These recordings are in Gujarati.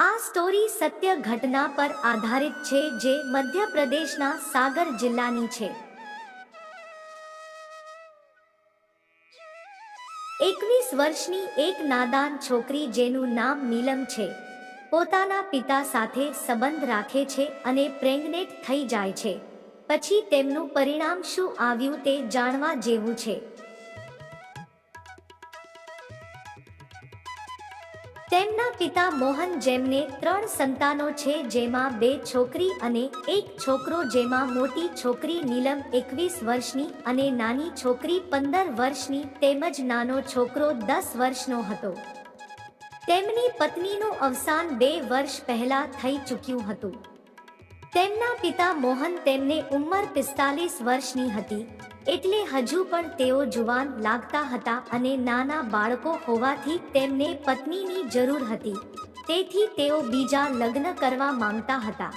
આ સ્ટોરી સત્ય ઘટના પર આધારિત છે જે મધ્યપ્રદેશના સાગર જિલ્લાની છે. એકવીસ વર્ષની એક નાદાન છોકરી જેનું નામ નીલમ છે. પોતાના પિતા સાથે સંબંધ રાખે છે અને પ્રેગ્નેટ થઈ જાય છે. પછી તેમનું પરિણામ શું આવ્યું તે જાણવા જેવું છે. પિતા મોહન જેમને ત્રણ સંતાનો છે, જેમાં બે છોકરી અને એક છોકરો જેમાં મોટી છોકરી નીલમ એકવીસ વર્ષની અને નાની છોકરી પંદર વર્ષની તેમજ નાનો છોકરો દસ વર્ષનો હતો. તેમની પત્નીનું અવસાન બે વર્ષ પહેલા થઈ ચૂક્યું હતું. તેમના પિતા મોહન તેમને ઉંમર પિસ્તાલીસ વર્ષની હતી, એટલે હજુ પણ તેઓ જુવાન લાગતા હતા અને નાના બાળકો હોવાથી તેમને પત્નીની જરૂર હતી, તેથી તેઓ બીજા લગ્ન કરવા માંગતા હતા.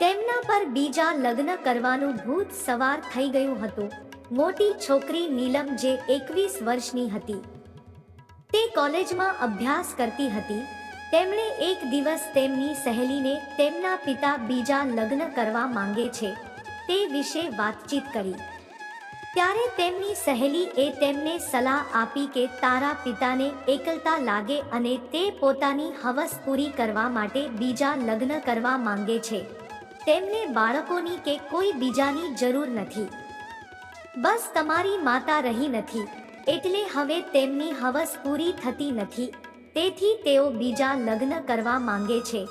તેમના પર બીજા લગ્ન કરવાનું ભૂત સવાર થઈ ગયું હતું. મોટી છોકરી નીલમ જે એકવીસ વર્ષની હતી, તે કોલેજમાં અભ્યાસ કરતી હતી તેમણે એક દિવસ તેમની સહેલીને તેમના પિતા બીજા લગ્ન કરવા માંગે છે, તે વિશે વાતચીત કરી. ત્યારે તેમની સહેલી એ તેમને સલાહ આપી કે તારા પિતાને એકલતા લાગે અને તે પોતાની હવસ પૂરી કરવા માટે બીજા લગ્ન કરવા માંગે છે. તેમને બાળકોની કે કોઈ બીજાની જરૂર નથી. બસ તમારી માતા રહી નથી, એટલે હવે તેમની હવસ પૂરી થતી નથી. તેથી તેઓ બીજા લગ્ન કરવા માંગે છે.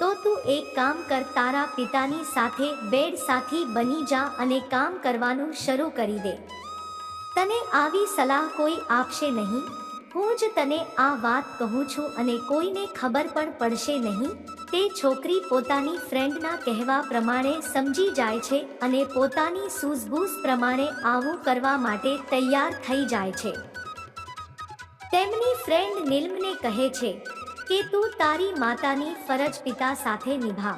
તો તું એક કામ કર, તારા પિતાની સાથે બેડ સાથી બની જા અને કામ કરવાનું શરૂ કરી દે. તને આવી સલાહ કોઈ આપશે નહીં? હું જ તને આ વાત કહું છું અને કોઈને ખબર પણ પડશે નહીં. તે છોકરી પોતાની ફ્રેન્ડના કહેવા પ્રમાણે સમજી જાય છે અને પોતાની સૂઝબૂઝ પ્રમાણે આવું કરવા માટે તૈયાર થઈ જાય છે. તેમની ફ્રેન્ડ નિલ્મને કહે છે કે, તું તારી માતાની ફરજ પિતા સાથે નિભા.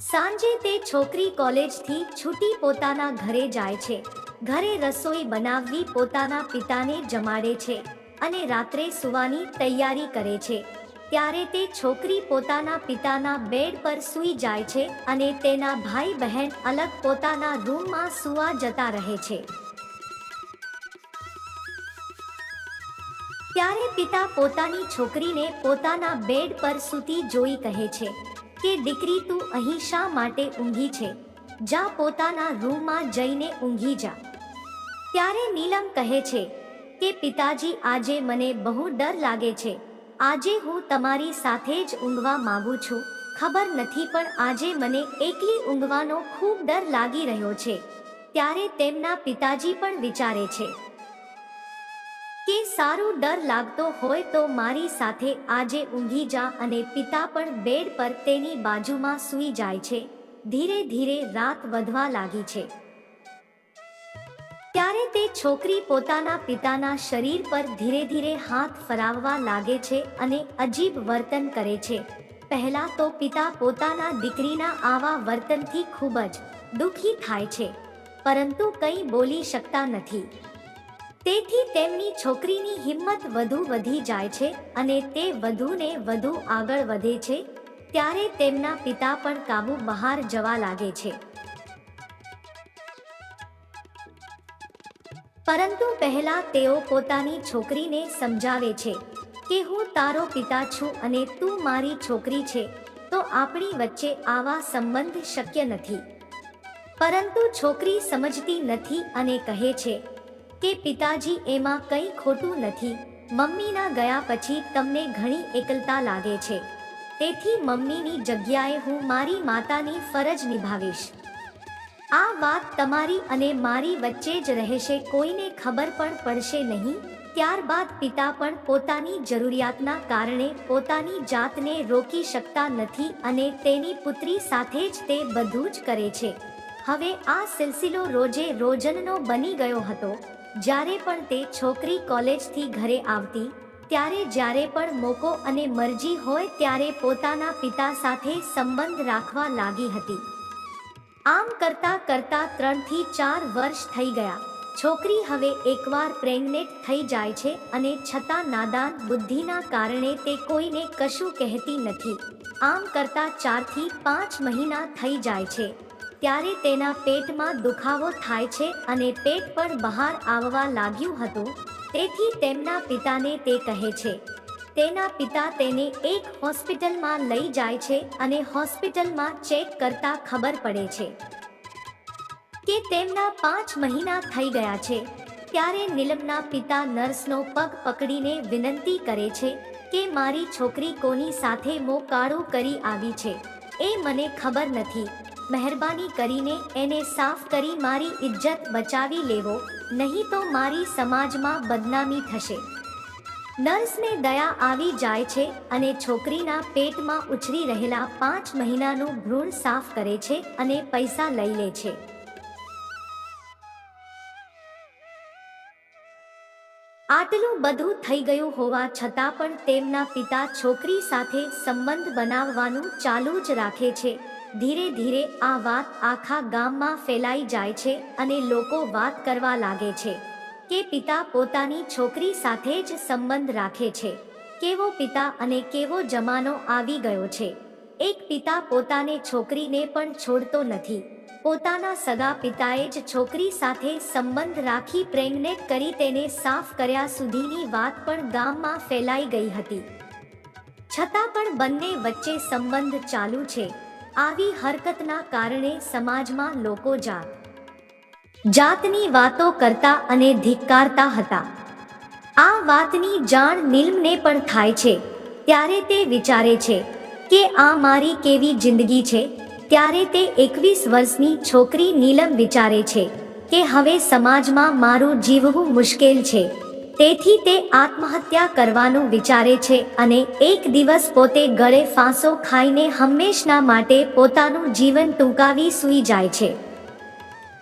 સાંજે તે છોકરી કોલેજથી છૂટી પોતાના ઘરે જાય છે. ઘરે રસોઈ બનાવવી પોતાના પિતાને જમાડે છે અને રાત્રે સુવાની તૈયારી કરે છે. ત્યારે તે છોકરી પોતાના પિતાના બેડ પર સૂઈ જાય છે અને તેના ભાઈ બહેન અલગ પોતાના રૂમમાં સૂવા જતા રહે છે. ત્યારે પિતા પોતાની છોકરીને પોતાના બેડ પર સૂતી જોઈ કહે છે કે, દીકરી, તું અહીં શા માટે ઊંઘી છે? જા પોતાના રૂમમાં જઈને ઊંઘી જા. ત્યારે નીલમ કહે છે કે, પિતાજી, આજે મને બહુ ડર લાગે છે. આજે હું તમારી સાથે જ ઊંઘવા માંગુ છું. ખબર નથી, પણ આજે મને એકલી ઊંઘવાનો ખૂબ ડર લાગી રહ્યો છે. ત્યારે તેમના પિતાજી પણ વિચારે છે કે સારું ડર લાગતો હોય તો મારી સાથે આજે ઊંઘી જા અને પિતા પણ બેડ પર તેની બાજુમાં સૂઈ જાય છે. ધીરે ધીરે રાત વધવા લાગી છે. ત્યારે તે છોકરી પોતાના પિતાના શરીર પર ધીરે ધીરે હાથ ફરાવવા લાગે છે અને અજીબ વર્તન કરે છે. પહેલા તો પિતા પોતાના દીકરીના આવા વર્તનથી ખૂબ જ દુઃખી થાય છે. પરંતુ કંઈ બોલી શકતા નથી. તેથી તેમની છોકરીની હિંમત વધુ વધી જાય છે અને તે વધુને વધુ આગળ વધે છે, ત્યારે તેમના પિતા પણ કાબુ બહાર જવા લાગે છે. પરંતુ પહેલા તેઓ પોતાની છોકરીને સમજાવે છે કે હું તારો પિતા છું અને તું મારી છોકરી છે, તો આપણી વચ્ચે આવા સંબંધ શક્ય નથી. પરંતુ છોકરી સમજતી નથી અને કહે છે કે પિતાજી એમાં કંઈ ખોટું નથી. મમ્મીના ગયા પછી તમને ઘણી એકલતા લાગે છે. તેથી મમ્મીની જગ્યાએ હું મારી માતાની ફરજ નિભાવીશ. આ વાત તમારી અને મારી વચ્ચે જ રહેશે, કોઈને ખબર પણ પડશે નહીં. ત્યારબાદ પિતા પણ પોતાની જરૂરિયાતના કારણે પોતાની જાતને રોકી શકતા નથી અને તેની પુત્રી સાથે જ તે બધું જ કરે છે. હવે આ સિલસિલો રોજે રોજનનો બની ગયો હતો. જ્યારે પણ તે છોકરી કોલેજથી ઘરે આવતી, ત્યારે જ્યારે પણ મોકો અને મરજી હોય ત્યારે પોતાના પિતા સાથે સંબંધ રાખવા લાગી હતી. આમ કરતા કરતા ત્રણથી ચાર વર્ષ થઈ ગયા. છોકરી હવે એકવાર પ્રેગ્નેન્ટ થઈ જાય છે અને છતાં નાદાન બુદ્ધિના કારણે તે કોઈને કશું કહેતી નથી. આમ કરતા ચારથી પાંચ મહિના થઈ જાય છે. ત્યારે તેના પેટમાં દુખાવો થાય છે અને પેટ પણ બહાર આવવા લાગ્યું હતું. તેથી તેમના પિતાને તે કહે છે. તેના પિતા તેને એક હોસ્પિટલમાં લઈ જાય છે અને હોસ્પિટલમાં ચેક કરતા ખબર પડે છે કે તેમના પાંચ મહિના થઈ ગયા છે. ત્યારે નીલમના પિતા નર્સનો પગ પકડીને વિનંતી કરે છે કે મારી છોકરી કોની સાથે મોકાળું કરી આવી છે. એ મને ખબર નથી. મહેરબાની કરીને એને સાફ કરી મારી ઇજ્જત બચાવી લેવો, નહીં તો મારી સમાજમાં બદનામી થશે. નર્સને દયા આવી જાય છે અને છોકરીના પેટમાં ઉછરી રહેલા પાંચ મહિનાનું ભ્રૂણ સાફ કરે છે અને પૈસા લઈ લે છે. આટલું બધું થઈ ગયું હોવા છતાં પણ તેમના પિતા છોકરી સાથે સંબંધ બનાવવાનું ચાલુ જ રાખે છે. ધીરે ધીરે આ વાત આખા ગામમાં ફેલાઈ જાય છે અને લોકો વાત કરવા લાગે છે કે પિતા પોતાની છોકરી સાથે જ સંબંધ રાખે છે. કેવો પિતા અને કેવો જમાનો આવી ગયો છે. એક પિતા પોતાને છોકરીને પણ છોડતો નથી. પોતાના સગા પિતાએ જ છોકરી સાથે સંબંધ રાખી પ્રેગ્નેટ કરી તેને સાફ કર્યા સુધીની વાત પણ ગામમાં ફેલાઈ ગઈ હતી. છતાં પણ બંને વચ્ચે સંબંધ ચાલુ છે. આવી હરકતના કારણે સમાજમાં લોકો જાત, જાતની વાતો કરતા અને ધિક્કારતા હતા. આ વાતની જાણ નીલમને પણ થાય છે. ત્યારે તે વિચારે છે કે આ મારી કેવી જિંદગી છે? ત્યારે તે એકવીસ વર્ષની છોકરી નીલમ વિચારે છે કે હવે સમાજમાં મારું જીવવું મુશ્કેલ છે. તેથી તે આત્મહત્યા કરવાનું વિચારે છે અને એક દિવસ પોતે ગળે ફાંસો ખાઈને હંમેશના માટે પોતાનું જીવન ટૂંકાવી સૂઈ જાય છે.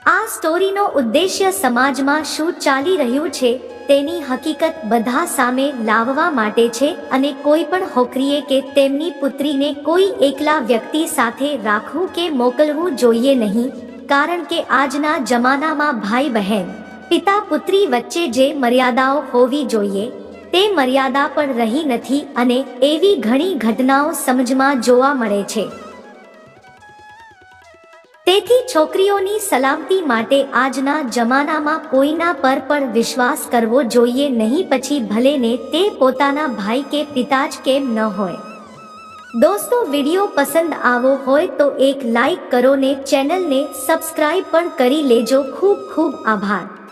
આ સ્ટોરીનો ઉદ્દેશ્ય સમાજમાં શું ચાલી રહ્યું છે તેની હકીકત બધા સામે લાવવા માટે છે અને કોઈ પણ હોકરીએ કે તેમની પુત્રીને કોઈ એકલા વ્યક્તિ સાથે રાખવું કે મોકલવું જોઈએ નહીં, કારણ કે આજના જમાનામાં ભાઈ બહેન પિતા પુત્રી વચ્ચે જે મર્યાદાઓ હોવી જોઈએ, તે મર્યાદા પણ રહી નથી અને એવી ઘણી ઘટનાઓ સમજમાં જોવા મળે છે. તેથી છોકરીઓની સલામતી માટે આજના જમાનામાં કોઈના પર પણ વિશ્વાસ કરવો જોઈએ નહીં પછી ભલે ને તે પોતાના ભાઈ કે પિતા જ કેમ ન હોય. દોસ્તો, વીડિયો પસંદ આવો હોય તો એક લાઈક કરો ને ચેનલને સબસ્ક્રાઈબ પણ કરી લેજો. ખૂબ ખૂબ આભાર.